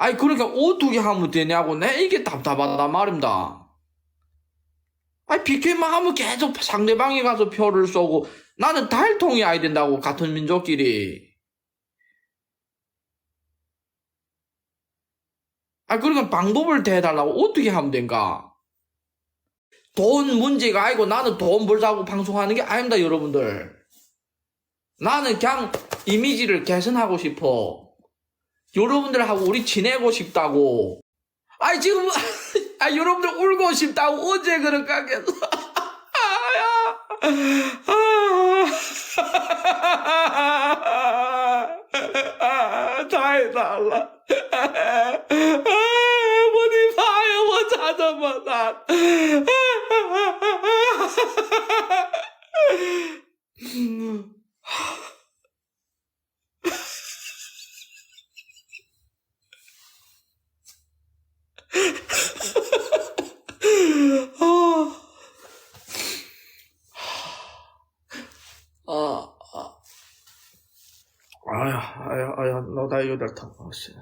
아니, 그러니까 어떻게 하면 되냐고. 내 이게 답답하단 말입니다. 아니, 비켜만 하면 계속 상대방이 가서 표를 쏘고, 나는 달통이 아야 된다고, 같은 민족끼리. 아, 그러니까 방법을 대해달라고 어떻게 하면 된가? 돈 문제가 아니고 나는 돈 벌자고 방송하는 게 아닙니다, 여러분들. 나는 그냥 이미지를 개선하고 싶어. 여러분들하고 우리 지내고 싶다고. 아니, 지금, 아, 여러분들 울고 싶다고 어제 그렇게 하겠어. 아, 다 해달라. 어디 봐요, 뭐 찾아봐, 난. 아, 아, 아야, 아야, 아야, 너다 이거 다 타.